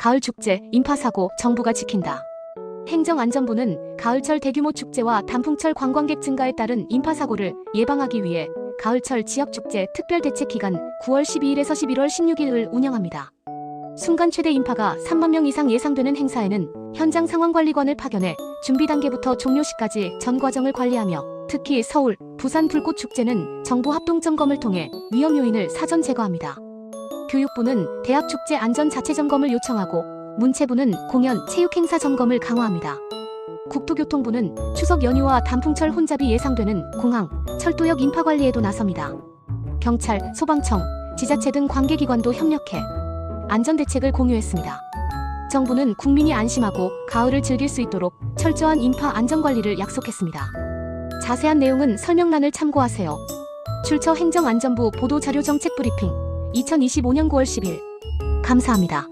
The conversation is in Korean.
가을 축제, 인파 사고 정부가 지킨다. 행정안전부는 가을철 대규모 축제와 단풍철 관광객 증가에 따른 인파 사고를 예방하기 위해 가을철 지역 축제 특별 대책 기간 9월 12일에서 11월 16일을 운영합니다. 순간 최대 인파가 3만 명 이상 예상되는 행사에는 현장 상황관리관을 파견해 준비 단계부터 종료 시까지 전 과정을 관리하며 특히 서울, 부산 불꽃 축제는 정부 합동 점검을 통해 위험 요인을 사전 제거합니다. 교육부는 대학 축제 안전 자체 점검을 요청하고 문체부는 공연, 체육 행사 점검을 강화합니다. 국토교통부는 추석 연휴와 단풍철 혼잡이 예상되는 공항, 철도역 인파 관리에도 나섭니다. 경찰, 소방청, 지자체 등 관계기관도 협력해 안전 대책을 공유했습니다. 정부는 국민이 안심하고 가을을 즐길 수 있도록 철저한 인파 안전 관리를 약속했습니다. 자세한 내용은 설명란을 참고하세요. 출처 행정안전부 보도자료 정책 브리핑 2025년 9월 10일 감사합니다.